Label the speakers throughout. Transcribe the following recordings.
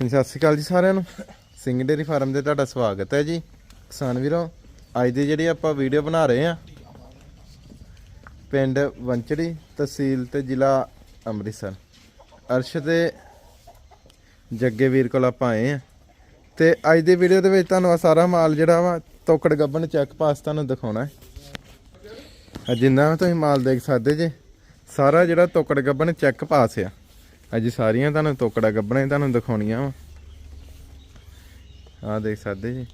Speaker 1: ਹਾਂਜੀ, ਸਤਿ ਸ਼੍ਰੀ ਅਕਾਲ ਜੀ ਸਾਰਿਆਂ ਨੂੰ। ਸਿੰਘ ਡੇਰੀ ਫਾਰਮ ਤੇ ਤੁਹਾਡਾ ਸਵਾਗਤ ਹੈ ਜੀ। ਕਿਸਾਨ ਵੀਰੋ, ਅੱਜ ਦੀ ਜਿਹੜੀ ਆਪਾਂ ਵੀਡੀਓ ਬਣਾ ਰਹੇ ਆ ਪਿੰਡ ਵੰਚੜੀ ਤਹਿਸੀਲ ਤੇ ਜ਼ਿਲ੍ਹਾ ਅੰਮ੍ਰਿਤਸਰ। ਅਰਸ਼ ਤੇ ਜੱਗੇ ਵੀਰ ਕੋਲ ਆਪਾਂ ਆਏ ਆ ਤੇ ਅੱਜ ਦੀ ਵੀਡੀਓ ਦੇ ਵਿੱਚ ਤੁਹਾਨੂੰ ਆ ਸਾਰਾ ਮਾਲ ਜਿਹੜਾ ਵਾ, ਤੋਕੜ ਗੱਬਣ ਚੈੱਕ ਪਾਸ ਤੁਹਾਨੂੰ ਦਿਖਾਉਣਾ ਹੈ। ਆ ਜਿੰਨਾ ਤੁਸੀਂ ਮਾਲ ਦੇਖ ਸਕਦੇ ਜੇ, ਸਾਰਾ ਜਿਹੜਾ ਤੋਕੜ ਗੱਬਣ ਚੈੱਕ ਪਾਸ ਆ। ਅੱਜ ਸਾਰੀਆਂ ਤੁਹਾਨੂੰ ਤੋਕੜਾ ਗੱਬਣੇ ਤੁਹਾਨੂੰ ਦਿਖਾਉਣੀਆਂ ਵਾ। ਆ ਦੇਖ ਸਕਦੇ ਜੀ।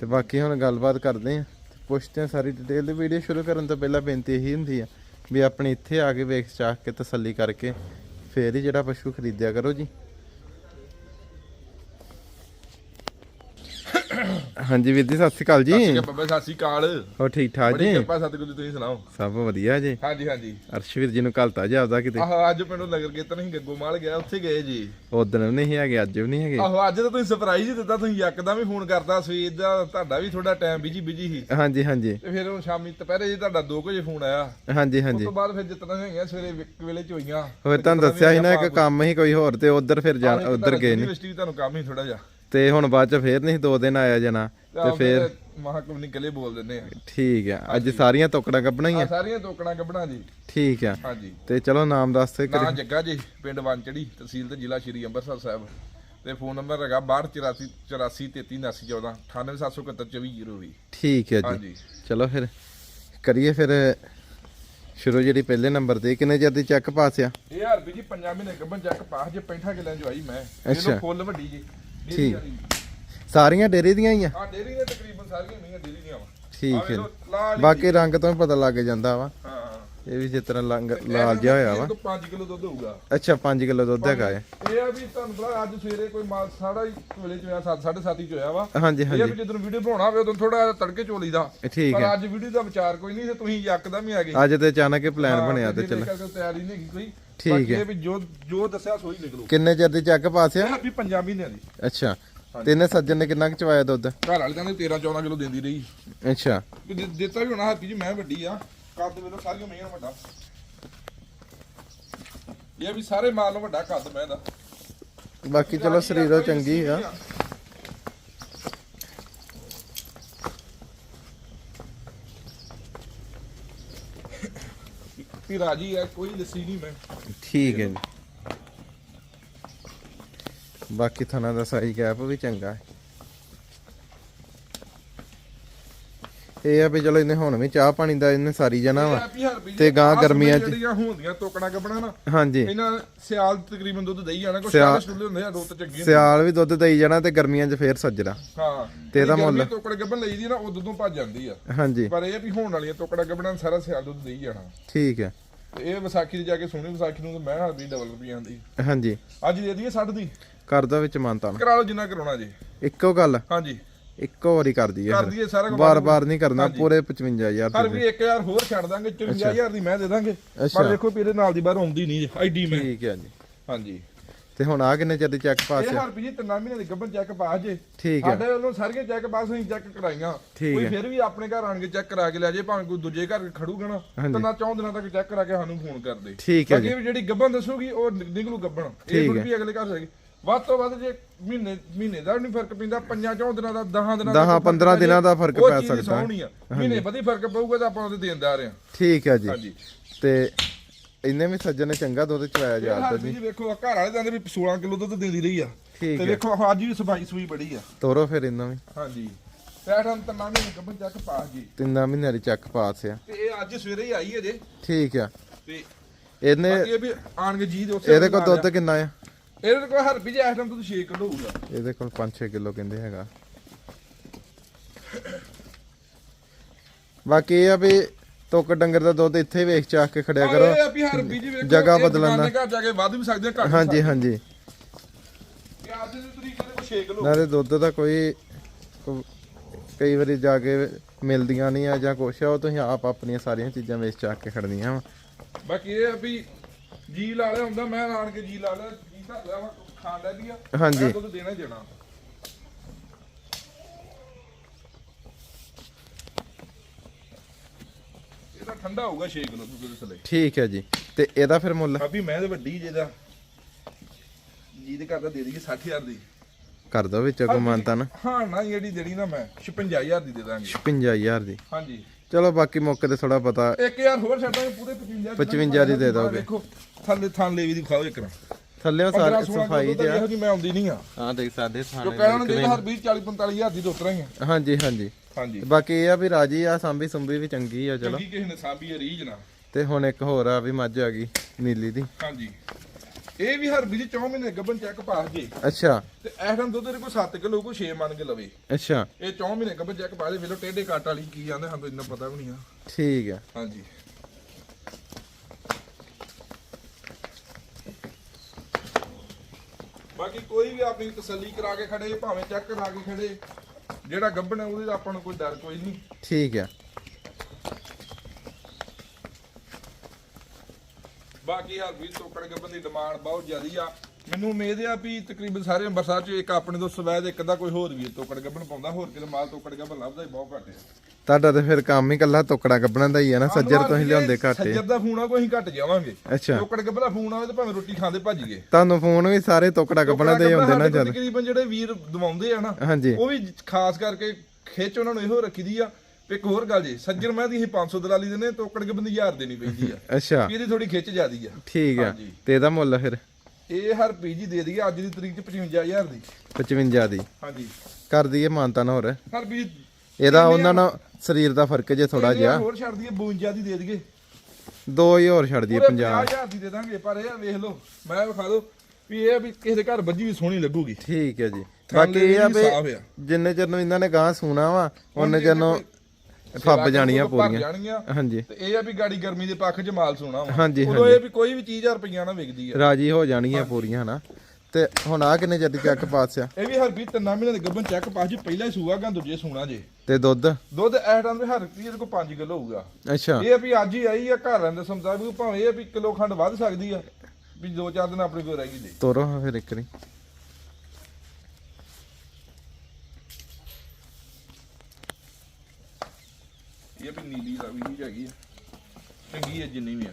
Speaker 1: ਤੇ ਬਾਕੀ ਹੁਣ ਗੱਲਬਾਤ ਕਰਦੇ ਆ ਪੁੱਛਦੇ ਆ ਸਾਰੀ ਡਿਟੇਲ ਦੀ ਵੀਡੀਓ ਸ਼ੁਰੂ ਕਰਨ ਤੋਂ ਪਹਿਲਾਂ ਬੇਨਤੀ ਇਹੀ ਹੁੰਦੀ ਆ ਵੀ ਆਪਣੇ ਇੱਥੇ ਆ ਕੇ ਵੇਖ ਚਾਹ ਕੇ ਤਸੱਲੀ ਕਰਕੇ ਫੇਰ ਹੀ ਜਿਹੜਾ ਪਸ਼ੂ ਖਰੀਦਿਆ ਕਰੋ ਜੀ। ਹਾਂਜੀ ਵੀਰ ਜੀ ਸਤਿ ਸ਼੍ਰੀ ਅਕਾਲ ਜੀ।
Speaker 2: ਹੈ ਬੱਬਾ ਸਤਿ ਸ਼੍ਰੀ ਅਕਾਲ।
Speaker 1: ਹੋ ਠੀਕ ਠਾਕ
Speaker 2: ਬੜੀ
Speaker 1: ਜੀ?
Speaker 2: ਕਿਰਪਾ ਸਤਿਗੁਰੂ ਦੀ ਤੁਸੀਂ ਸੁਣਾਓ?
Speaker 1: ਸਭ ਵਧੀਆ ਜੀ।
Speaker 2: ਹਾਂਜੀ ਹਾਂਜੀ।
Speaker 1: ਅਰਸ਼ਵੀਰ ਜੀ ਨੂੰ ਘਲਤਾ ਜੀ ਆਪਦਾ ਕਿਤੇ।
Speaker 2: ਆਹੋ ਅੱਜ ਪਿੰਡੋਂ ਨਗਰ ਕੀਰਤਨ ਹੀ ਗੱਗੋ ਮਾਲ ਗਿਆ ਉੱਥੇ ਗਏ ਜੀ।
Speaker 1: ਉਦੋਂ ਵੀ ਨਹੀਂ ਹੈਗੇ ਅੱਜ ਵੀ ਨਹੀਂ ਹੈਗੇ।
Speaker 2: ਆਹੋ ਅੱਜ ਤਾਂ ਤੁਸੀਂ ਸਰਪ੍ਰਾਈਜ਼ ਹੀ ਦਿੱਤਾ ਤੁਸੀਂ ਯਕਦਮ ਹੀ ਫੋਨ ਕਰਤਾ ਸਵੇਰ ਦਾ ਤੁਹਾਡਾ ਵੀ ਥੋੜਾ ਟਾਈਮ ਬਿਜ਼ੀ ਬਿਜ਼ੀ ਸੀ।
Speaker 1: ਹਾਂਜੀ ਹਾਂਜੀ।
Speaker 2: ਤੇ ਫਿਰ ਉਹ ਸ਼ਾਮੀ ਦੁਪਹਿਰੇ ਜੀ ਤੁਹਾਡਾ 2 ਵਜੇ ਫੋਨ ਆਇਆ।
Speaker 1: ਹਾਂਜੀ
Speaker 2: ਉਸ
Speaker 1: ਹਾਂਜੀ
Speaker 2: ਤੋਂ ਬਾਅਦ ਫਿਰ ਜਿਤਨਾ ਹੋਈਆਂ ਸਵੇਰੇ ਇੱਕ ਵੇਲੇ ਚ ਹੋਈਆਂ।
Speaker 1: ਹੋਰ ਤੁਹਾਨੂੰ ਦੱਸਿਆ ਸੀ ਨਾ ਇੱਕ ਕੰਮ ਹੀ ਕੋਈ ਹੋਰ ਤੇ ਉਧਰ ਫਿਰ ਜਾ ਉਧਰ ਗਏ ਨੇ
Speaker 2: ਯੂਨੀਵਰਸਿਟੀ ਵੀ ਤੁਹਾਨੂੰ ਕੰਮ ਹੀ ਥੋੜਾ ਜਿਹਾ।
Speaker 1: ਤੇ ਹੁਣ ਬਾਅਦ ਚ ਫੇਰ ਨਹੀਂ ਦੋ ਦਿਨ ਆਇਆ ਜਨਾ ਤੇ ਫਿਰ
Speaker 2: ਮਹਾਕਮ ਨਿਕਲੇ ਬੋਲ ਦਿੰਦੇ ਆ।
Speaker 1: ਠੀਕ ਆ ਅੱਜ ਸਾਰੀਆਂ ਤੋਕੜਾਂ ਕੱਢਣਾ ਹੀ ਆ
Speaker 2: ਸਾਰੀਆਂ ਤੋਕਣਾ ਗੱਬਣਾ ਜੀ।
Speaker 1: ਠੀਕ ਆ।
Speaker 2: ਹਾਂਜੀ।
Speaker 1: ਤੇ ਚਲੋ ਨਾਮ ਦੱਸ ਤੇ
Speaker 2: ਨਾਂ ਜੱਗਾ ਜੀ ਪਿੰਡ ਵੰਚੜੀ ਤਹਿਸੀਲ ਤੇ ਜ਼ਿਲ੍ਹਾ ਸ਼੍ਰੀ ਅੰਮ੍ਰਿਤਸਰ ਸਾਹਿਬ। ਤੇ ਫੋਨ ਨੰਬਰ ਹੈਗਾ 6284 84 98771
Speaker 1: ਠੀਕ ਹੈ ਜੀ।
Speaker 2: ਹਾਂਜੀ।
Speaker 1: ਚਲੋ ਫਿਰ ਕਰੀਏ ਫਿਰ ਸ਼ੁਰੂ ਜਿਹੜੀ ਪਹਿਲੇ ਨੰਬਰ ਤੇ ਕਿੰਨੇ ਚਿਰ ਦੀ ਚੈੱਕ ਪਾਸ ਆ?
Speaker 2: ਇਹ ਵੀ ਜੀ ਪੰਜਾਂ ਮਹੀਨੇ ਗੱਬਨ ਚੱਕ ਪਾਸ ਜੇ 65 ਕਿੱਲਿਆਂ ਚ ਆਈ ਮੈਂ। ਇਹਨੂੰ ਫੁੱਲ ਵੱਡੀ ਜੀ।
Speaker 1: ਠੀਕ। ਸਾਰੀਆਂ ਡੇਰੇ ਦੀਆਂ ਹੀ ਆ?
Speaker 2: ਆ ਡੇਰੀ ਦੇ ਤਕਰੀਬਨ ਸਾਰੀਆਂ ਮੀਆਂ ਡੇਰੀ ਦੀਆਂ ਵਾ।
Speaker 1: ਠੀਕ ਹੈ।
Speaker 2: ਹੀ
Speaker 1: ਬਾਕੀ ਰੰਗ ਤੋਂ ਹੀ ਪਤਾ ਲੱਗ ਜਾਂਦਾ ਵਾ।
Speaker 2: ਹਾਂ
Speaker 1: ਇਹ ਵੀ ਜਿਸ ਤਰ੍ਹਾਂ ਲੰਗ ਲਾਲ ਜਿਹਾ ਹੋਇਆ ਵਾ
Speaker 2: 5 ਕਿਲੋ ਦੁੱਧ ਹੋਊਗਾ।
Speaker 1: ਅੱਛਾ 5 ਕਿਲੋ ਦੁੱਧ ਹੈਗਾ ਹੈ
Speaker 2: ਇਹ। ਆ ਵੀ ਤੁਹਾਨੂੰ ਪਤਾ ਅੱਜ ਸਵੇਰੇ ਕੋਈ ਮਾਲ ਸਾੜਾ ਹੀ ਵੇਲੇ ਚ ਹੋਇਆ 7 7:30 ਚ ਹੋਇਆ ਵਾ।
Speaker 1: ਹਾਂਜੀ
Speaker 2: ਇਹ ਆ
Speaker 1: ਹਾਂਜੀ।
Speaker 2: ਵੀ ਜਦੋਂ ਵੀਡੀਓ ਬਣਾਉਣਾ ਹੋਵੇ ਉਦੋਂ ਥੋੜਾ ਤੜਕੇ ਚੋਲੀ ਦਾ।
Speaker 1: ਠੀਕ ਹੈ।
Speaker 2: ਪਰ ਅੱਜ ਵੀਡੀਓ ਦਾ ਵਿਚਾਰ ਕੋਈ ਨਹੀਂ ਤੇ ਤੁਸੀਂ ਯਕਦਮ ਹੀ ਆ ਗਏ।
Speaker 1: ਅੱਜ ਤੇ ਅਚਾਨਕ ਹੀ ਪਲਾਨ
Speaker 2: ਹਾਂ,
Speaker 1: ਬਣਿਆ ਤੇ ਚਲੋ।
Speaker 2: ਤਿਆਰੀ ਨਹੀਂ ਹੈਗੀ ਕੋਈ।
Speaker 1: ਠੀਕ
Speaker 2: ਬਾਕੀ
Speaker 1: ਹੈ।
Speaker 2: ਇਹ ਵੀ ਜੋ ਜੋ ਦੱਸਿਆ ਸੋਈ ਨਿਕਲੋ।
Speaker 1: ਕਿੰਨੇ ਚਿਰ ਦੀ ਚੈੱਕ ਪਾਸ ਆ?
Speaker 2: ਇਹ ਵੀ ਪੰਜਾਂ ਮਹੀਨਿਆਂ ਦੀ।
Speaker 1: ਅੱਛਾ। ਤਿੰਨੇ ਸੱਜਣ ਨੇ ਕਿੰਨਾ ਕੁ ਚਵਾਇਆ ਦੁੱਧ?
Speaker 2: ਘਰ ਵਾਲੇ ਕਹਿੰਦੇ 13 14 ਕਿਲੋ ਦਿੰਦੀ ਰਹੀ।
Speaker 1: ਅੱਛਾ।
Speaker 2: ਵੀ ਦੇ- ਦਿੱਤਾ ਵੀ ਹੋਣਾ ਹੱਥੀ ਜੀ ਮੈਂ ਵੱਡੀ ਆ। ਕੱਦ ਵੇਲੋ ਸਾਰੀਆਂ ਮਈਆਂ ਵੱਡਾ। ਇਹ ਵੀ ਸਾਰੇ ਮਾਲ ਨੂੰ ਵੱਡਾ ਕੱਦ ਮੈਂ ਦਾ
Speaker 1: ਬਾਕੀ ਚਲੋ ਸਰੀਰੋਂ ਚੰਗੀ ਆ।
Speaker 2: ਵੀ ਰਾਜੀ ਆ ਕੋਈ ਲੱਸੀ ਨਹੀਂ ਮੈਂ।
Speaker 1: ਠੀਕ ਹੈ ਜੀ। ਬਾਕੀ ਥਾਣਾ ਦਾ ਸਾਈ ਗੈਪ ਵੀ ਚੰਗਾ ਹੈ। ਇਹ ਆ ਵੀ ਚਲੋ ਇਹਨੇ ਹੁਣ ਵੀ ਚਾਹ ਪਾਣੀ ਦਾ ਇਹਨੇ ਸਾਰੀ ਜਾਣਾ ਵਾ। ਤੇ ਗਾਂ ਗਰਮੀਆਂ 'ਚ-
Speaker 2: ਜਿਹੜੀਆਂ ਹੁੰਦੀਆਂ ਤੋਕਣਾ ਕੱਪਣਾ ਨਾ
Speaker 1: ਹਾਂਜੀ।
Speaker 2: ਇਹਨਾਂ ਸਿਆਲ ਤਕਰੀਬਨ ਦੁੱਧ ਦੇਈ ਜਾਣਾ
Speaker 1: ਸਿਆਲ-
Speaker 2: ਸਾਰੇ ਸਟੁੱਲੇ ਹੁੰਦੇ ਆ ਚੰਗੀ ਹੁੰਦੀ।
Speaker 1: ਸਿਆਲ ਵੀ ਦੁੱਧ ਦੇਈ ਜਾਣਾ ਤੇ ਗਰਮੀਆਂ 'ਚ ਫੇਰ ਸੱਜਣਾ
Speaker 2: ਹਾਂ
Speaker 1: ਤੇ ਇਹਦਾ ਮੁੱਲ?
Speaker 2: ਤੋਕੜ ਗੱਬਣ ਲਈ ਦੀ ਨਾ ਉਹ ਦੁੱਧੋਂ ਭੱਜ ਜਾਂਦੀ ਆ।
Speaker 1: ਹਾਂਜੀ।
Speaker 2: ਪਰ ਇਹ ਵੀ ਹੋਣ ਵਾਲੀਆਂ ਤੋਕੜਾ ਗੱਬਣਾ ਸਾਰਾ ਸਿਆਲ ਦੁੱਧ ਦੇਈ ਜਾਣਾ।
Speaker 1: ਠੀਕ ਹੈ।
Speaker 2: ਤੇ ਇਹ ਵਿਸਾਖੀ ਦੀ ਜਾ ਕੇ ਸੋਹਣੀ ਵਿਸਾਖੀ ਨੂੰ ਤੇ ਮੈਂ ਵੀ ਡਬਲ ਰੁਪਈਆਂ ਦੀ
Speaker 1: ਹਾਂਜੀ।
Speaker 2: ਅੱਜ ਦੇ ਦਈਏ 60 ਦੀ?
Speaker 1: ਕਰ ਦੋ ਵਿੱਚ ਮਾਨਤਾ
Speaker 2: ਕਰਾ ਲਓ ਜਿੰਨਾ ਕਰਾਉਣਾ ਜੀ।
Speaker 1: ਇੱਕੋ ਗੱਲ?
Speaker 2: ਹਾਂਜੀ।
Speaker 1: ਇੱਕੋ ਵਾਰੀ ਕਰ ਦਈਏ
Speaker 2: ਕਰ ਦਈਏ ਸਾਰਾ ਕੁਝ
Speaker 1: ਬਾਰ ਬਾਰ ਨਹੀਂ ਕਰਨਾ ਪੂਰੇ 55000
Speaker 2: ਹਰ ਵੀ 1000 ਹੋਰ ਛੱਡ ਦਾਂਗੇ 54000 ਦੀ ਮੈਂ ਦੇ ਦਾਂਗੇ। ਪਰ ਦੇਖੋ ਵੀ ਇਹਦੇ ਨਾਲ ਦੀ ਬਾਹਰ ਆਉਂਦੀ ਨਹੀਂ ਆਈਡੀ ਮੈਂ।
Speaker 1: ਠੀਕ ਹੈ ਜੀ।
Speaker 2: ਹਾਂਜੀ।
Speaker 1: ਤੇ ਹੁਣ ਆ ਕਿੰਨੇ ਚਿਰ ਦੀ ਚੈੱਕ ਪਾਸ
Speaker 2: ਇਹ
Speaker 1: ਆ?
Speaker 2: ਹਰ ਵੀ ਤਿੰਨਾਂ ਮਹੀਨੇ ਦੀ ਗੱਬਨ ਚੈੱਕ ਪਾਸ ਜੇ।
Speaker 1: ਠੀਕ ਹੈ
Speaker 2: ਸਾਡੇ ਵੱਲੋਂ ਸਾਰੀਆਂ ਚੈੱਕ ਪਾਸ ਅਸੀਂ ਚੈੱਕ ਕਰਾਈਆਂ।
Speaker 1: ਠੀਕ
Speaker 2: ਕੋਈ
Speaker 1: ਹੈ।
Speaker 2: ਫਿਰ ਵੀ ਆਪਣੇ ਘਰ ਆਣ ਕੇ ਚੈੱਕ ਕਰਾ ਕੇ ਲੈ ਜੇ ਭਾਵੇਂ ਕੋਈ ਦੂਜੇ ਘਰ ਖੜੂਗਾ ਨਾ
Speaker 1: ਹਾਂਜੀ।
Speaker 2: ਤਾਂ ਨਾ ਚੌਂ ਦਿਨਾਂ ਤੱਕ ਚੈੱਕ ਕਰਾ ਕੇ ਸਾਨੂੰ ਫੋਨ ਕਰ ਦੇ।
Speaker 1: ਠੀਕ ਹੈ
Speaker 2: ਬਾਕੀ
Speaker 1: ਜੀ।
Speaker 2: ਵੀ ਜਿਹੜੀ ਗੱਬਨ ਦੱਸੂਗੀ ਉਹ ਨਿ- ਨਿਕਲੂ ਗੱਬਨ
Speaker 1: ਠੀਕ
Speaker 2: ਇਹ ਥੋੜੀ
Speaker 1: ਹੈ।
Speaker 2: ਵੀ ਅਗਲੇ ਘਰ ਜਾਏਗੀ ਵੱਧ ਤੋਂ ਵੱਧ ਜੇ ਮਹੀਨੇ ਮਹੀਨੇ ਦਾ ਨਹੀਂ ਫ਼ਰਕ ਪੈਂਦਾ ਪੰਜਾਂ ਚੌਂ ਦਿਨਾਂ ਦਾ 10 ਦਿਨਾਂ
Speaker 1: ਦਸਾਂ,
Speaker 2: ਕੋਈ ਫ਼ਰਕ
Speaker 1: ਪੰਦਰਾਂ
Speaker 2: ਪੈ ਜੇ,
Speaker 1: ਦਿਨਾਂ ਦਾ ਫ਼ਰਕ
Speaker 2: ਉਹ
Speaker 1: ਪੈ
Speaker 2: ਚੀਜ਼
Speaker 1: ਸਕਦਾ।
Speaker 2: ਸੋਹਣੀ ਆ। ਮਹੀਨੇ ਵਧੀ ਫ਼ਰਕ ਪਊਗਾ ਤਾਂ ਆਪਾਂ ਉਹਦੇ ਦੇਣਦਾਰ ਆ
Speaker 1: ਠੀਕ ਹੈ ਜੀ।
Speaker 2: ਹਾਂਜੀ।
Speaker 1: ਤੇ ਇੰਨੇ ਵੀ ਸੱਜਣ ਨੇ ਚੰਗਾ ਦੁੱਧ ਚਵਾਇਆ ਜਾਂਦਾ ਜੀ
Speaker 2: ਵੇਖੋ ਆਹ ਘਰ ਵਾਲੇ ਕਹਿੰਦੇ ਵੀ 16 ਕਿਲੋ ਦੁੱਧ ਦਿੰਦੀ ਰਹੀ ਆ।
Speaker 1: ਠੀਕ
Speaker 2: ਤੇ
Speaker 1: ਹੈ।
Speaker 2: ਵੇਖੋ ਆਹ ਅੱਜ ਵੀ ਸਫ਼ਾਈ ਸੂਈ ਬੜੀ ਆ।
Speaker 1: ਤੋਰੋ ਫਿਰ ਇਹਨਾਂ ਵੀ।
Speaker 2: ਹਾਂਜੀ। ਪੈਟਰਨ ਤਾਂ ਨਾਮੇ ਗੱਬਨ ਚੱਕ ਪਾਸ ਜੀ
Speaker 1: ਤਿੰਨਾਂ ਮਹੀਨਿਆਂ ਦੀ ਚੈੱਕ ਪਾਸ ਆ
Speaker 2: ਤੇ ਇਹ ਅੱਜ ਸਵੇਰੇ ਹੀ ਆਈ ਹੈ ਜੇ।
Speaker 1: ਠੀਕ ਆ।
Speaker 2: ਤੇ
Speaker 1: ਇਹਨੇ
Speaker 2: ਬਾਕੀ ਇਹ ਵੀ ਆਣ ਕੇ ਜੀ ਦੇ ਉਸੇ
Speaker 1: ਇਹਦੇ ਕੋਲ ਦੁੱਧ ਕਿੰਨਾ ਆ?
Speaker 2: ਇਹਦੇ ਕੋਲ ਹਰ ਵੀ ਜੇ ਇਸ ਟਾਈਮ ਤੋਂ 6 ਕਿਲੋ ਹੋਊਗਾ।
Speaker 1: ਇਹਦੇ ਕੋਲ 5-6 ਕਿਲੋ ਕਹਿੰਦੇ ਹੈਗਾ। ਬਾਕੀ ਇਹ ਆ ਵੀ ਤੁਕ ਡੰਗਰ ਦਾ ਦੁੱਧ ਇੱਥੇ ਵੇਖ ਚਾਖ ਕੇ ਖੜਿਆ ਕਰੋ।
Speaker 2: ਇਹ ਆ ਵੀ ਹਰ ਵੀ ਜੀ ਵੇਖੋ
Speaker 1: ਜਗ੍ਹਾ
Speaker 2: ਇਹ
Speaker 1: ਬਦਲਣ
Speaker 2: ਦੁਕਾਨ ਦੇ। ਘਰ ਜਾ ਕੇ ਵੱਧ ਵੀ ਸਕਦੇ ਆ ਘੱਟ ਵੀ
Speaker 1: ਹਾਂਜੀ
Speaker 2: ਸਕਦੇ
Speaker 1: ਹਾਂਜੀ।
Speaker 2: ਆ। ਅੱਜ ਦੀ ਤਰੀਕ ਦੇ ਕੋਲ 6 ਕਿਲੋ
Speaker 1: ਨਾਲੇ ਦੁੱਧ ਦਾ ਕੋਈ ਕੋ- ਕਈ ਵਾਰੀ ਜਾ ਕੇ ਮਿਲਦੀਆਂ ਨਹੀਂ ਆ ਜਾਂ ਕੁਛ ਆ ਉਹ ਤੁਸੀਂ ਆਪ ਆਪਣੀਆਂ ਸਾਰੀਆਂ ਚੀਜ਼ਾਂ ਵੇਚ ਚਾਕ ਕੇ ਖੜਨੀਆਂ ਵਾ।
Speaker 2: ਬਾਕੀ ਇਹ ਆ ਵੀ ਜੀ ਲਾ ਲਿਆ ਹੁੰਦਾ ਮੈਂ ਆਣ ਕੇ ਜੀ ਲਾ ਲਿਆ ਜੀ ਧਰ ਲਿਆ ਵਾ ਖਾਣ ਵੀ ਆ।
Speaker 1: ਹਾਂਜੀ।
Speaker 2: ਮੈਂ ਦੁੱਧ ਦੇਣਾ ਹੀ ਦੇਣਾ। ਠੰਡਾ ਹੋਊਗਾ 6 ਕਿਲੋ ਦੁੱਧ ਦੇ ਥੱਲੇ?
Speaker 1: ਠੀਕ ਹੈ ਜੀ। ਤੇ ਇਹਦਾ ਫਿਰ ਮੁੱਲ?
Speaker 2: ਅਭੀ ਮੈਂ ਤੇ ਵੱਡੀ ਜਿਹਦਾ ਜੀ ਦੇ ਕਰਦਾ ਦੇ ਦਈਏ 60000 ਦੀ।
Speaker 1: ਕਰ ਦੋ ਵਿੱਚ ਕੋ ਮਾਨਤਾ ਨਾ
Speaker 2: ਹਾਂ ਨਾ ਜਿਹੜੀ ਦੇਣੀ ਨਾ ਮੈਂ 56000 ਦੀ ਦੇ ਦਾਂਗੇ।
Speaker 1: 55000 ਦੀ।
Speaker 2: ਹਾਂਜੀ।
Speaker 1: ਚਲੋ ਬਾਕੀ ਮੌਕੇ ਤੇ ਥੋੜਾ ਪਤਾ
Speaker 2: 1000 ਹੋਰ ਛੱਡਾਂਗੇ ਪੂਰੇ 55
Speaker 1: 55 ਦੀ ਦੇ ਦੋਗੇ।
Speaker 2: ਦੇਖੋ ਥੱਲੇ ਥਾਂ ਲੇਵੀ ਦੀ ਖਾਓ ਇੱਕ ਨਾ
Speaker 1: ਥੱਲੇ
Speaker 2: 15
Speaker 1: ਸਾਰੇ
Speaker 2: 16
Speaker 1: ਸਫ਼ਾਈ ਤੇ ਆ
Speaker 2: ਇਹੋ ਜੀ ਮੈਂ ਆਉਂਦੀ ਨਹੀਂ ਆ।
Speaker 1: ਹਾਂ ਦੇਖ ਸਕਦੇ
Speaker 2: ਜੋ
Speaker 1: ਥਾਣੇ
Speaker 2: ਕਹਿਣ ਦੇ ਹਰ 20 40 45000 ਦੀ ਦੋਤਰਾ ਹੀ ਆ।
Speaker 1: ਹਾਂਜੀ ਹਾਂਜੀ।
Speaker 2: ਹਾਂਜੀ।
Speaker 1: ਤੇ ਬਾਕੀ ਇਹ ਆ ਵੀ ਰਾਜੀ ਆ ਸਾਂਭੀ ਸੁੰਭੀ ਵੀ ਚੰਗੀ ਆ ਚਲੋ।
Speaker 2: ਚੰਗੀ ਕਿਸੇ ਨੇ ਸਾਂਭੀ ਆ ਰੀਝ ਨਾ।
Speaker 1: ਤੇ ਹੁਣ ਇੱਕ ਹੋਰ ਆ ਵੀ ਮੱਝ ਆ ਗਈ ਨੀਲੀ ਦੀ।
Speaker 2: ਹਾਂਜੀ। ਇਹ ਵੀ ਹਰ 20 4 ਮਹੀਨੇ ਗੱਬਨ ਚੈੱਕ ਪਾਸ ਜੇ।
Speaker 1: ਅੱਛਾ।
Speaker 2: ਤੇ ਇਹ ਟਾਈਮ ਦੁੱਧ ਦੇ ਕੋਈ 7 ਕਿਲੋ ਕੋਈ 6 ਮੰਨ ਕੇ ਲਵੇ।
Speaker 1: ਅੱਛਾ।
Speaker 2: ਇਹ 4 ਮਹੀਨੇ ਗੱਬਨ ਚੈੱਕ ਪਾ ਦੇ ਵੇਲੋ ਟੇਡੇ ਕੱਟ ਵਾਲੀ ਕੀ ਜਾਂਦੇ ਸਾਨੂੰ ਇੰਨਾ ਪਤਾ ਵੀ ਨਹੀਂ ਆ।
Speaker 1: ਠੀਕ ਆ।
Speaker 2: ਹਾਂਜੀ। ਬਾਕੀ ਕੋਈ ਵੀ ਆਪਣੀ ਤਸੱਲੀ ਕਰਾ ਕੇ ਖੜੇ ਭਾਵੇਂ ਚੈੱਕ ਕਰਾ ਕੇ ਖੜੇ ਜਿਹੜਾ ਗੱਬਣ ਹੈ ਉਹਦੇ ਦਾ ਆਪਾਂ ਨੂੰ ਕੋਈ ਡਰ ਕੋਈ ਨਹੀਂ।
Speaker 1: ਠੀਕ ਆ
Speaker 2: ਬਾਕੀ ਹਰ ਵੀ ਤੋਕੜ ਗੱਬਣ ਦੀ ਡਿਮਾਂਡ ਬਹੁਤ ਜ਼ਿਆਦੀ ਆ। ਮੈਨੂੰ ਉਮੀਦ ਆ ਵੀ ਤਕਰੀਬਨ ਸਾਰੇ ਅੰਬਰਸਰ ਚ ਇੱਕ ਆਪਣੇ ਤੋਂ ਸਵੈਦ ਇੱਕ ਦਾ ਕੋਈ ਹੋਰ ਵੀ ਤੋਕੜ ਗੱਬਣ ਪਾਉਂਦਾ ਹੋਰ ਕਿਤੇ ਮਾਲ ਤੋਕੜ ਗੱਬਣ ਲੱਭਦਾ ਹੀ ਬਹੁਤ ਘੱਟ ਹੈ
Speaker 1: ਤੁਹਾਡਾ ਤੇ ਫਿਰ ਕੰਮ ਹੀ ਕੱਲਾ ਟੁਕੜਾ ਕੱਢਣ ਦਾ ਹੀ ਆ ਨਾ ਸੱਜਰ ਤੋਂ ਹੀ ਲਿਆਉਂਦੇ ਘਾਟੇ
Speaker 2: ਸੱਜਰ ਦਾ ਫੋਨ ਆ ਕੋਈ ਅਸੀਂ ਘੱਟ ਜਾਵਾਂਗੇ।
Speaker 1: ਅੱਛਾ।
Speaker 2: ਤੋਕੜ ਗੱਬਣ ਦਾ ਫੋਨ ਆਵੇ ਤਾਂ ਭਾਵੇਂ ਰੋਟੀ ਖਾਂਦੇ ਭੱਜ ਗਏ।
Speaker 1: ਤੁਹਾਨੂੰ ਫੋਨ ਵੀ ਸਾਰੇ ਟੁਕੜਾ ਕੱਢਣਾ ਦੇ ਆਉਂਦੇ ਨਾ ਜਦ
Speaker 2: ਤਕਰੀਬਨ ਜਿਹੜੇ ਵੀਰ ਦਵਾਉਂਦੇ ਆ ਨਾ
Speaker 1: ਹਾਂਜੀ।
Speaker 2: ਉਹ ਵੀ ਖਾਸ ਕਰਕੇ ਖਿੱਚ ਉਹਨਾਂ ਨੂੰ ਇਹੋ ਰੱਖੀਦੀ ਆ। ਇੱਕ ਹੋਰ ਗੱਲ ਜੀ ਸੱਜਣ ਮੈਂ ਦੀ ਅਸੀਂ 500 ਦਲਾਲੀ ਦਿੰਦੇ ਤੋਕੜ ਗੱਬਣ ਦੀ 1000 ਦੇਣੀ ਪੈਂਦੀ ਆ।
Speaker 1: ਅੱਛਾ।
Speaker 2: ਇਹਦੀ ਥੋੜੀ ਖਿੱਚ ਜ਼ਿਆਦੀ ਆ।
Speaker 1: ਠੀਕ ਆ। ਤੇ ਇਹਦਾ ਮੁੱਲ ਫਿਰ?
Speaker 2: ਇਹ ਹਰ ਪੀਜੀ ਦੇ ਦਈਏ ਅੱਜ ਦੀ ਤਰੀਕ ਚ 55000 ਦੀ।
Speaker 1: 55 ਦੀ।
Speaker 2: ਹਾਂਜੀ।
Speaker 1: ਕਰ ਦਈਏ ਮਾਨਤਾ ਨਾ ਹੋਰ।
Speaker 2: ਹਰ ਵੀ
Speaker 1: ਇਹਦਾ ਉਹਨਾਂ ਨਾਲ ਸਰੀਰ ਦਾ ਫ਼ਰਕ ਜੇ ਥੋੜਾ ਜਿਹਾ।
Speaker 2: ਹੋਰ ਛੱਡ ਦਈਏ 52 ਦੀ ਦੇ ਦਈਏ।
Speaker 1: ਦੋ ਹੀ ਹੋਰ ਛੱਡ ਦਈਏ
Speaker 2: ਪੂਰੇ
Speaker 1: 50
Speaker 2: 50000 ਦੀ ਦੇ ਦਾਂਗੇ ਪਰ ਇਹ ਵੇਖ ਲਓ ਮੈਂ ਵਿਖਾ ਦੋ ਵੀ ਇਹ ਵੀ ਕਿਸੇ ਦੇ ਘਰ ਬੱਜੀ ਵੀ ਸੋਹਣੀ ਲੱਗੂਗੀ।
Speaker 1: ਠੀਕ ਹੈ ਜੀ। ਬਾਕੀ ਇਹ ਆ
Speaker 2: ਵੀ।
Speaker 1: ਜਿੰਨੇ ਚਿਰ ਨੂੰ ਇਹਨਾਂ ਨੇ ਗਾਂ ਸੂਣਾ ਵਾ ਉਹਨੇ ਚਿਰ ਨੂੰ ਫੱਬ ਜਾਣੀਆਂ ਪੂਰੀਆਂ।
Speaker 2: ਜਾਣੀਆਂ।
Speaker 1: ਹਾਂਜੀ।
Speaker 2: ਤੇ ਇਹ ਆ ਵੀ ਗਾੜੀ ਗਰਮੀ ਦੇ ਪੱਖ 'ਚ ਮਾਲ ਸੋਣਾ ਵਾ।
Speaker 1: ਹਾਂਜੀ,
Speaker 2: ਉਦੋਂ ਇਹ ਵੀ ਕੋਈ ਵੀ ਚੀਜ਼ ਆ ਰੁਪਈਆ ਨਾਲ ਵਿਕਦੀ ਆ।
Speaker 1: ਰਾਜੀ ਹੋ ਜਾਣਗੀਆਂ ਪੂਰੀਆਂ ਹਨਾ। ਤੇ ਹੁਣ ਆ ਕਿੰਨੇ ਜਦ ਚੱਕ ਪਾਸਿਆ?
Speaker 2: ਇਹ ਵੀ ਹਰ ਵੀ ਤਿੰਨਾਂ ਮਹੀਨੇ ਦੇ ਗੱਬਨ ਚੈੱਕ ਪਾਸ ਜੀ ਪਹਿਲਾ ਹੀ ਸੂਆ ਗਾ ਦੂਜੇ ਸੂਣਾ ਜੇ।
Speaker 1: ਤੇ ਦੁੱਧ?
Speaker 2: ਦੁੱਧ ਇਸ ਟਾਈਮ ਤੇ ਹਰ ਕੀ ਇਹਦੇ ਕੋਲ 5 ਕਿਲੋ ਹੋਊਗਾ।
Speaker 1: ਅੱਛਾ।
Speaker 2: ਇਹ ਆ ਵੀ ਅੱਜ ਹੀ ਆਈ ਆ ਘਰ ਰਹਿੰਦੇ ਸਮਝਾ ਵੀ ਭਾਵੇਂ ਇਹ ਆ ਵੀ ਕਿਲੋ ਖੰਡ ਵੱਧ ਸਕਦੀ ਆ ਵੀ ਦੋ ਚਾਰ ਦਿਨ ਆਪਣੇ ਕੋਲ ਰਹਿ ਗਈ ਦੇ
Speaker 1: ਤੋਰੋ ਫਿਰ ਇੱਕ ਰੀ
Speaker 2: ਇਹ ਵੀ ਨੀਲੀ ਦਾ ਵੀ ਹੈਗੀ ਆ। ਚੰਗੀ ਆ ਜਿੰਨੀ ਵੀ ਆ।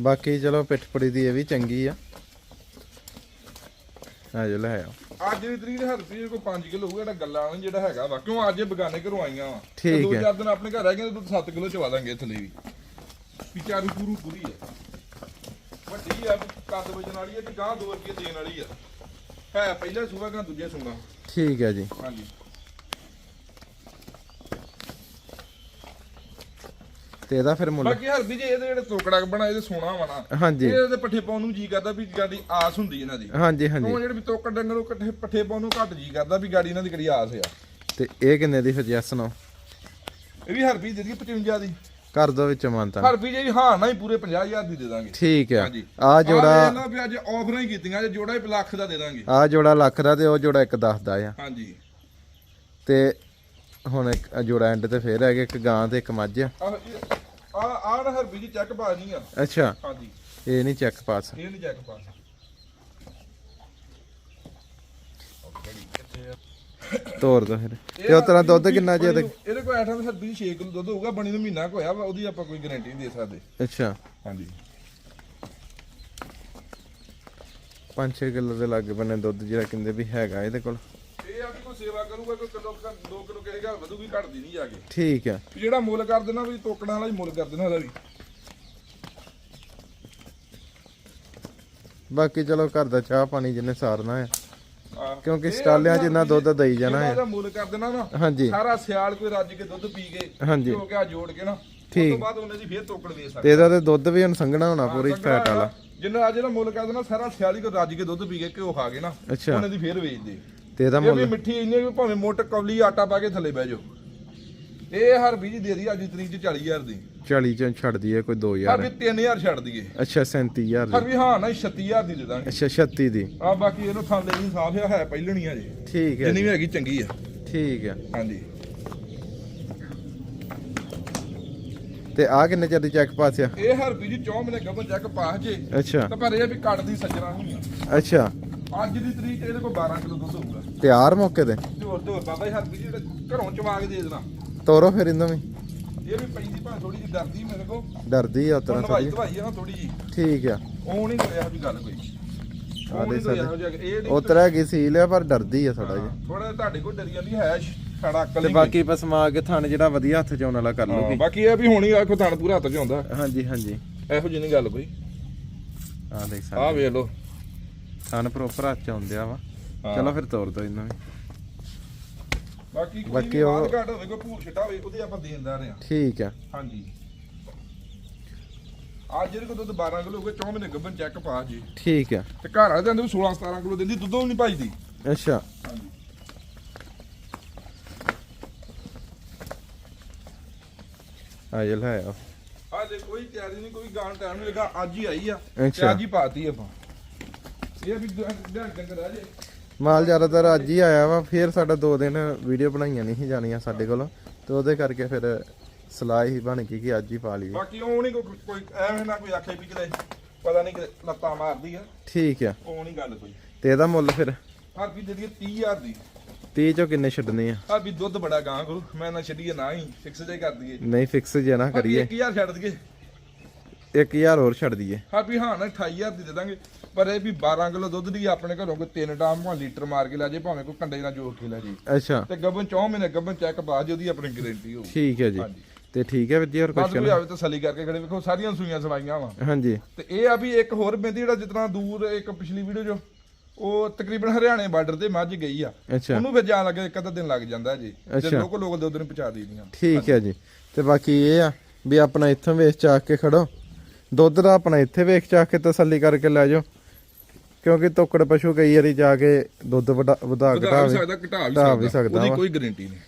Speaker 1: ਬਾਕੀ ਚਲੋ ਪਿੱਠਪੜੀ ਦੀ ਇਹ ਵੀ ਚੰਗੀ ਆ। ਆ ਜੋ ਲੈ ਆਓ
Speaker 2: ਅੱਜ ਦੀ ਤਰੀਕ ਦੇ ਹਰ ਪੀਰ ਕੋਈ 5 ਕਿਲੋ ਹੋਊਗਾ ਜਿਹੜਾ ਗੱਲਾਂ ਵਾਲਾ ਜਿਹੜਾ ਹੈਗਾ ਵਾ। ਕਿਉਂ ਅੱਜ ਇਹ ਬਗਾਨੇ ਘਰੋਂ ਆਈਆਂ ਵਾ?
Speaker 1: ਠੀਕ
Speaker 2: ਦੋ
Speaker 1: ਹੈ।
Speaker 2: ਚਾਰ ਦਿਨ ਆਪਣੇ ਘਰ ਰਹਿ ਗਏ ਤੇ ਦੁੱਧ 7 ਕਿਲੋ ਚਵਾ ਦਾਂਗੇ ਥੱਲੇ ਵੀ। ਵਿਚਾਰੀ ਪੂਰੀ ਪੂਰੀ ਆ। ਵੱਡੀ ਆ ਕੱਦ ਵਜਣ ਵਾਲੀ ਆ ਤੇ ਗਾਂ 2 ਰੁਪਏ ਦੇਣ ਵਾਲੀ ਆ। ਹੈ ਪਹਿਲਾ ਸੂਆ ਗਾਂ ਦੂਜੇ ਸੂਣਾ
Speaker 1: ਠੀਕ ਹੈ ਜੀ।
Speaker 2: ਹਾਂਜੀ।
Speaker 1: ਤੇ ਇਹਦਾ ਫਿਰ ਮੁੱਲ
Speaker 2: ਬਾਕੀ ਹਰ ਵੀ ਜੇ ਇਹਦੇ ਜਿਹੜੇ ਤੋਕੜਾ ਬਣਾ ਇਹਦੇ ਸੋਨਾ ਵਾ ਨਾ।
Speaker 1: ਹਾਂਜੀ।
Speaker 2: ਇਹਦੇ ਪੱਠੇ ਪਾਉਣ ਨੂੰ ਜੀ ਕਰਦਾ ਵੀ ਗਾੜੀ ਆਸ ਹੁੰਦੀ ਇਹਨਾਂ ਦੀ।
Speaker 1: ਹਾਂਜੀ ਹਾਂਜੀ।
Speaker 2: ਉਹ ਜਿਹੜੇ ਵੀ ਤੋਕੜ ਡੰਗਰ ਉਹ ਇਕੱਠੇ ਪੱਠੇ ਪਾਉਣ ਨੂੰ ਘੱਟ ਜੀ ਕਰਦਾ ਵੀ ਗਾੜੀ ਇਹਨਾਂ ਦੀ ਕਿਹੜੀ ਆਸ ਆ।
Speaker 1: ਤੇ ਇਹ ਕਿੰਨੇ ਦੀ ਫਿਰ ਜੈਸ
Speaker 2: ਇਹ ਵੀ ਹਰਪੀ ਦੇ ਦੀ 55 ਦੀ।
Speaker 1: ਕਰ ਦੋ ਵਿੱਚ ਮਾਨਤਾ
Speaker 2: ਜੇ ਵੀ ਹਾਂ ਨਾ ਹੀ ਪੂਰੇ 50000 ਦੀ ਦੇ ਦਾਂਗੇ।
Speaker 1: ਠੀਕ ਆ। ਆ ਜੋੜਾ
Speaker 2: ਲਓ ਵੀ ਅੱਜ ਆਫਰਾਂ ਹੀ ਕੀਤੀਆਂ ਜੇ ਜੋੜਾ ਹੀ ਲੱਖ ਦਾ ਦੇ ਦਾਂਗੇ।
Speaker 1: ਆ ਜੋੜਾ ਲੱਖ ਦਾ ਤੇ ਉਹ ਜੋੜਾ ਇੱਕ 10 ਦਾ ਆ।
Speaker 2: ਹਾਂਜੀ।
Speaker 1: ਤੇ ਹੁਣ ਇੱਕ ਜੋੜਾ ਐਂਡ ਤੇ ਫੇਰ ਹੈਗੇ ਇੱਕ ਗਾਂ ਤੇ ਇੱਕ ਮੱਝ ਆ।
Speaker 2: ਆ ਆ ਨਾ ਹਰਪੀ ਜੀ ਚੈੱਕ ਪਾ ਨਹੀਂ ਆ।
Speaker 1: ਅੱਛਾ।
Speaker 2: ਹਾਂਜੀ।
Speaker 1: ਇਹ ਨਹੀਂ ਚੈੱਕ ਪਾਸ
Speaker 2: ਇਹ ਨਹੀਂ ਚੈੱਕ ਪਾ
Speaker 1: ਤੋਰ ਦੋ ਫਿਰ। ਤੇ ਉਹ ਤਰ੍ਹਾਂ ਦੁੱਧ ਕਿੰਨਾ ਜੇ ਤੇ
Speaker 2: ਇਹਦੇ ਕੋਲ ਐਟਮ ਹਰਪੀ 6 ਕਿਲੋ ਦੁੱਧ ਹੋਊਗਾ ਬਣੀ ਨੂੰ ਮਹੀਨਾ ਕੁ ਹੋਇਆ ਵਾ ਉਹਦੀ ਆਪਾਂ ਕੋਈ ਗਾਰੰਟੀ ਨਹੀਂ ਦੇ ਸਕਦੇ।
Speaker 1: ਅੱਛਾ।
Speaker 2: ਹਾਂਜੀ।
Speaker 1: 5-6 ਕਿਲੋ ਦੇ ਲਾਗੇ ਬੰਨੇ ਦੁੱਧ ਜਿਹੜਾ ਕਹਿੰਦੇ ਵੀ ਹੈਗਾ ਇਹਦੇ ਕੋਲ।
Speaker 2: ਇਹ ਆ ਕਿ ਕੋਈ ਸੇਵਾ ਕਰੂਗਾ ਕੋਈ ਕਿਲੋ 2 ਕਿਲੋ ਕਹੇਗਾ ਵਧੂਗੀ ਘਟਦੀ ਨਹੀਂ ਜਾ ਕੇ।
Speaker 1: ਠੀਕ ਆ।
Speaker 2: ਵੀ ਜਿਹੜਾ ਮੁੱਲ ਕਰ ਦੇਣਾ ਵੀ ਤੋਕੜਾਂ ਵਾਲਾ ਹੀ ਮੁੱਲ ਕਰ ਦੇਣਾ ਉਹਦਾ ਵੀ।
Speaker 1: ਬਾਕੀ ਚਲੋ ਘਰ ਦਾ ਚਾਹ ਪਾਣੀ ਜਿੰਨੇ ਸਾਰਨਾ ਹੈ।
Speaker 2: ਆਹ।
Speaker 1: ਕਿਉਂਕਿ
Speaker 2: ਇਹ
Speaker 1: ਸਟਾਲਿਆਂ 'ਚ ਇੰਨਾ ਦੁੱਧ ਦਈ ਜਾਣਾ ਹੈ।
Speaker 2: ਇਹਦਾ ਮੁੱਲ ਕਰ ਦੇਣਾ ਨਾ
Speaker 1: ਹਾਂਜੀ।
Speaker 2: ਸਾਰਾ ਸਿਆਲ ਕੋਈ ਰੱਜ ਕੇ ਦੁੱਧ ਪੀ ਕੇ
Speaker 1: ਹਾਂਜੀ।
Speaker 2: ਹੋ ਗਿਆ ਜੋੜ ਕੇ ਨਾ ਉਸ
Speaker 1: ਠੀਕ।
Speaker 2: ਤੋਂ ਬਾਅਦ ਉਹਨੇ ਦੀ ਫੇਰ ਤੋਕੜ ਦੇ ਸਕਦਾ।
Speaker 1: ਤੇ ਇਹਦਾ ਤੇ ਦੁੱਧ ਵੀ ਹੁਣ ਸੰਘਣਾ ਹੋਣਾ ਪੂਰੀ ਫੈਟ ਵਾਲਾ।
Speaker 2: ਜਿੰਨਾ ਅੱਜ ਦਾ ਮੁੱਲ ਕਰ ਦੇਣਾ ਸਾਰਾ ਸਿਆਲੀ ਕੋ ਰੱਜ ਕੇ ਦੁੱਧ ਪੀ ਕੇ ਘਿਓ ਖਾ ਕੇ ਨਾ
Speaker 1: ਅੱਛਾ।
Speaker 2: ਉਹਨੇ ਦੀ ਫੇਰ ਵੇਚ ਦੇ।
Speaker 1: ਤੇ ਇਹਦਾ
Speaker 2: ਇਹ ਵੀ
Speaker 1: ਮੁੱਲ
Speaker 2: ਮਿੱਠੀ ਇੰਨੀ ਵੀ ਭਾਵੇਂ ਮੋਟ ਕੌਲੀ ਆਟਾ ਪਾ ਕੇ ਥੱਲੇ ਬਹਿ ਜਾਓ। ਇਹ ਹਰ ਬੀਜ ਦੇ ਦੀ ਅੱਜ ਤਰੀਕ ਚ 40000 ਦੀ।
Speaker 1: 40 ਚ ਛੱਡ ਦਈਏ ਕੋਈ
Speaker 2: ਹਰ
Speaker 1: 2000
Speaker 2: ਵੀ 3000 ਛੱਡ ਦਈਏ।
Speaker 1: ਅੱਛਾ 37000
Speaker 2: ਹਰ
Speaker 1: ਦੀ।
Speaker 2: ਵੀ ਹਾਂ ਨਾ 36000 ਦੀ ਦੇ ਦਾਂਗੇ।
Speaker 1: ਅੱਛਾ 36 ਦੀ।
Speaker 2: ਆ ਬਾਕੀ ਇਹਨੂੰ ਥਾਲੇ ਨਹੀਂ ਸਾਫ਼ ਆ ਹੈ ਪਹਿਲਣੀ ਆ ਜੀ।
Speaker 1: ਠੀਕ ਹੈ
Speaker 2: ਜਿੰਨੀ ਵੀ ਹੈਗੀ ਚੰਗੀ ਆ।
Speaker 1: ਠੀਕ ਹੈ।
Speaker 2: ਹਾਂਜੀ।
Speaker 1: ਤੇ ਆ ਕਿੰਨੇ ਚਿਰ ਦੀ ਚੈੱਕ ਪਾਸਿਆ
Speaker 2: ਇਹ ਹਰ ਬੀਜ ਚੌ ਮਹੀਨੇ ਗੱਬਨ ਚੈੱਕ ਪਾਸ ਜੇ।
Speaker 1: ਅੱਛਾ।
Speaker 2: ਤਾਂ ਪਰ ਇਹ ਵੀ ਕੱਟਦੀ ਸੱਜਣਾ ਨਹੀਂ ਆ
Speaker 1: ਅੱਛਾ।
Speaker 2: ਅੱਜ ਦੀ ਤਰੀਕ ਇਹਦੇ ਕੋਲ 12 ਕਿਲੋ ਦੁੱਧ ਹੋਊਗਾ।
Speaker 1: ਤਿਆਰ ਮੌਕੇ ਤੇ?
Speaker 2: ਹੋਰ ਹੋਰ ਬਾਬਾ ਜੀ ਹਰ ਬੀਜ ਜਿਹੜੇ ਘਰੋਂ ਚਵਾ ਕੇ ਦੇ ਦੇਣਾ।
Speaker 1: ਤੋਰੋ ਫਿਰ ਇਹਨੂੰ ਵੀ।
Speaker 2: ਇਹ ਵੀ ਪੈਂਦੀ ਭਾਂ ਥੋੜੀ ਜਿਹੀ ਡਰਦੀ ਮੇਰੇ ਕੋ
Speaker 1: ਡਰਦੀ ਆ ਉਤਰਾ
Speaker 2: ਨਵਾਈ
Speaker 1: ਥੋੜੀ
Speaker 2: ਧਵਾਈ ਆ ਥੋੜੀ ਜੀ
Speaker 1: ਠੀਕ ਆ।
Speaker 2: ਉਹ ਨਹੀਂ ਇਹੋ ਜਿਹੀ ਗੱਲ ਕੋਈ।
Speaker 1: ਆ
Speaker 2: ਉਹ
Speaker 1: ਦੇ
Speaker 2: ਨਹੀਂ
Speaker 1: ਉਤਰਾ ਸੀਲ ਆ ਪਰ ਡਰਦੀ ਆ ਥੋੜਾ ਜਿਹਾ।
Speaker 2: ਥੋੜਾ ਤੁਹਾਡੇ ਕੋਲ ਡਰੀ ਜਾਂਦੀ ਹੈ ਛੜਾ ਅਕਲ
Speaker 1: ਤੇ ਬਾਕੀ ਪਸਮਾ ਕੇ ਥਣ ਜਿਹੜਾ ਵਧੀਆ ਹੱਥ ਚ ਆਉਣ ਵਾਲਾ ਕਰ ਲੂਗੀ
Speaker 2: ਬਾਕੀ ਇਹ ਵੀ ਹੋਣੀ ਆਖੋ ਥਣ ਪੂਰਾ ਹੱਥ 'ਚ ਆਉਂਦਾ।
Speaker 1: ਹਾਂਜੀ ਹਾਂਜੀ।
Speaker 2: ਇਹੋ ਜਿਹੀ ਨਹੀਂ ਗੱਲ ਕੋਈ।
Speaker 1: ਆ ਦੇਖ ਸਕਦੇ।
Speaker 2: ਵੇਖ ਲਓ।
Speaker 1: ਥਣ ਪ੍ਰੋਪਰ ਹੱਥ ਚ ਆਉਂਦਿਆ ਵਾ। ਚਲੋ ਫਿਰ ਤੋਰ ਦੋ ਇਹਨਾਂ ਵੀ।
Speaker 2: ਬਾਕੀ ਕੋਈ
Speaker 1: ਬਾਕੀ
Speaker 2: ਵੀ
Speaker 1: ਉਹ-
Speaker 2: ਘਾਟ ਹੋਵੇ ਕੋਈ ਭੂਰ ਛਟਾ ਹੋਵੇ ਉਹਦੇ ਆਪਾਂ ਦੇਣਦਾਰ ਆ
Speaker 1: ਠੀਕ ਆ।
Speaker 2: ਹਾਂਜੀ। ਅੱਜ ਜਿਹੜੇ ਕੋਲ ਦੁੱਧ 12 ਕਿਲੋ ਹੋ ਗਏ 4 ਮਹੀਨੇ ਗੱਬਨ ਚੈੱਕ ਪਾ ਜੀ।
Speaker 1: ਠੀਕ ਆ।
Speaker 2: ਤੇ ਘਰ ਵਾਲੇ ਦਿੰਦੇ 16 17 ਕਿਲੋ ਦਿੰਦੀ ਦੁੱਧੋਂ ਨਹੀਂ ਭਜਦੀ।
Speaker 1: ਅੱਛਾ।
Speaker 2: ਹਾਂਜੀ।
Speaker 1: ਆ ਜੇ ਲੈ ਆ
Speaker 2: ਆ ਦੇ ਕੋਈ ਤਿਆਰੀ ਨਹੀਂ ਕੋਈ ਗਾਣ ਟਾਈਮ ਨਹੀਂ ਲੱਗਾ ਅੱਜ ਹੀ ਆਈ ਆ।
Speaker 1: ਅੱਛਾ।
Speaker 2: ਤੇ ਅੱਜ ਹੀ ਪਾਤੀ ਆਪਾਂ। ਇਹ ਵੀ ਡੰਗ ਡੰਗ ਰਹਿ ਜੇ
Speaker 1: ਮਾਲ ਜ਼ਿਆਦਾਤਰ ਅੱਜ ਹੀ ਆਇਆ ਵਾ ਫਿਰ ਸਾਡਾ ਦੋ ਦਿਨ ਵੀਡੀਓ ਬਣਾਈਆਂ ਨਹੀਂ ਜਾਣੀਆਂ ਸਾਡੇ ਕੋਲ ਤੇ ਉਹਦੇ ਕਰਕੇ ਫਿਰ ਸਲਾਹ ਹੀ ਬਣ ਗਈ ਕਿ ਅੱਜ ਹੀ ਪਾ ਲਈਏ।
Speaker 2: ਬਾਕੀ ਉਹ ਨਹੀਂ ਕੋਈ ਕੋਈ ਐਵੇਂ ਨਾ ਕੋਈ ਆਖੇ ਵੀ ਕਿਤੇ ਪਤਾ ਨਹੀਂ ਕਿ ਲੱਤਾਂ ਮਾਰਦੀ ਆ।
Speaker 1: ਠੀਕ ਆ।
Speaker 2: ਉਹ ਨਹੀਂ ਗੱਲ ਕੋਈ।
Speaker 1: ਤੇ ਇਹਦਾ ਮੁੱਲ ਫਿਰ?
Speaker 2: ਹਰ ਵੀ ਦੇ ਦਈਏ 30000 ਦੀ।
Speaker 1: 30 ਚੋਂ ਕਿੰਨੇ ਛੱਡਨੇ ਆ?
Speaker 2: ਹਰ ਵੀ ਦੁੱਧ ਬੜਾ ਗਾਂ ਕਰੂ ਮੈਂ ਨਾ ਛੱਡੀਏ ਨਾ ਹੀ ਫਿਕਸ ਜੇ ਕਰ ਦਈਏ।
Speaker 1: ਨਹੀਂ ਫਿਕਸ ਜੇ ਨਾ ਕਰੀਏ।
Speaker 2: 1000 ਛੱਡ ਦਈਏ।
Speaker 1: 1000 ਹੋਰ ਛੱਡ ਦਈਏ।
Speaker 2: ਹਾਂ ਵੀ ਹਾਂ ਨਾ 28000 ਦੀ ਦੇ ਦਾਂਗੇ। ਪਰ ਇਹ ਵੀ 12 ਕਿਲੋ ਦੁੱਧ ਦੀ ਆਪਣੇ ਘਰੋਂ ਕੋਈ ਤਿੰਨ ਟਾਮ ਭਾਵੇਂ ਲੀਟਰ ਮਾਰ ਕੇ ਲੈ ਜੇ ਭਾਵੇਂ ਕੋਈ ਕੰਡੇ ਨਾਲ ਜੋੜ ਕੇ ਲੈ ਜੇ
Speaker 1: ਅੱਛਾ।
Speaker 2: ਤੇ ਗੱਬਨ 4 ਮਹੀਨੇ ਗੱਬਨ ਚੈੱਕ ਬਾਅਦ ਉਹਦੀ ਆਪਣੀ ਗਾਰੰਟੀ ਹੋਊ।
Speaker 1: ਠੀਕ ਹੈ ਜੀ। ਤੇ ਠੀਕ ਹੈ ਵੀਰ ਜੀ ਹੋਰ ਕੁਝ
Speaker 2: ਕੋਈ ਆਵੇ ਤਾਂ ਸਲੀ ਕਰਕੇ ਖੜੇ ਵੇਖੋ ਸਾਰੀਆਂ ਸੂਈਆਂ ਸਵਾਈਆਂ ਵਾ।
Speaker 1: ਹਾਂਜੀ।
Speaker 2: ਤੇ ਇਹ ਆ ਵੀ ਇੱਕ ਹੋਰ ਬਿੰਦੀ ਜਿਹੜਾ ਜਿਤਨਾ ਦੂਰ ਇੱਕ ਪਿਛਲੀ ਵੀਡੀਓ ਜੋ ਉਹ ਤਕਰੀਬਨ ਹਰਿਆਣੇ ਬਾਰਡਰ ਤੇ ਮੱਝ ਗਈ ਆ। ਉਹਨੂੰ ਫਿਰ ਜਾਣ ਲੱਗੇ ਇੱਕ ਅੱਧਾ ਦਿਨ ਲੱਗ ਜਾਂਦਾ ਜੀ। ਤੇ
Speaker 1: ਅੱਛਾ।
Speaker 2: ਲੋਕਲ ਲੋਕਲ ਦੋ ਦਿਨ ਪਹੁੰਚਾ ਦਈਦੀਆਂ।
Speaker 1: ਠੀਕ ਹੈ ਜੀ। ਤੇ ਬਾਕੀ ਇਹ ਆ ਵੀ ਆਪਣਾ ਇੱਥੋਂ ਵੇਚ ਚਾਕ ਕੇ ਖੜੋ। ਦੁੱਧ ਦਾ ਆਪਣਾ ਇੱਥੇ ਵੇਖ ਚਾਕ ਕੇ ਤਸੱਲੀ ਕਰਕੇ ਲੈ ਜਾਓ। ਕਿਉਂਕਿ ਤੋਕੜ ਪਸ਼ੂ ਕਈ ਵਾਰੀ ਜਾ ਕੇ ਦੁੱਧ ਵਧਾ ਵਧਾ ਘਟਾ
Speaker 2: ਵੀ ਸਕਦਾ ਘਟਾ ਵੀ ਸਕਦਾ। ਉਹਦੀ। ਕੋਈ ਗਾਰੰਟੀ ਨਹੀਂ।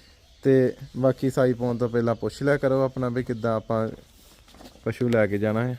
Speaker 1: ਤੇ ਬਾਕੀ ਸਾਈ ਪਾਉਣ ਤੋਂ ਪਹਿਲਾਂ ਪੁੱਛ ਲਿਆ ਕਰੋ ਆਪਣਾ ਵੀ ਕਿੱਦਾਂ ਆਪਾਂ ਪਸ਼ੂ ਲੈ ਕੇ ਜਾਣਾ ਹੈ।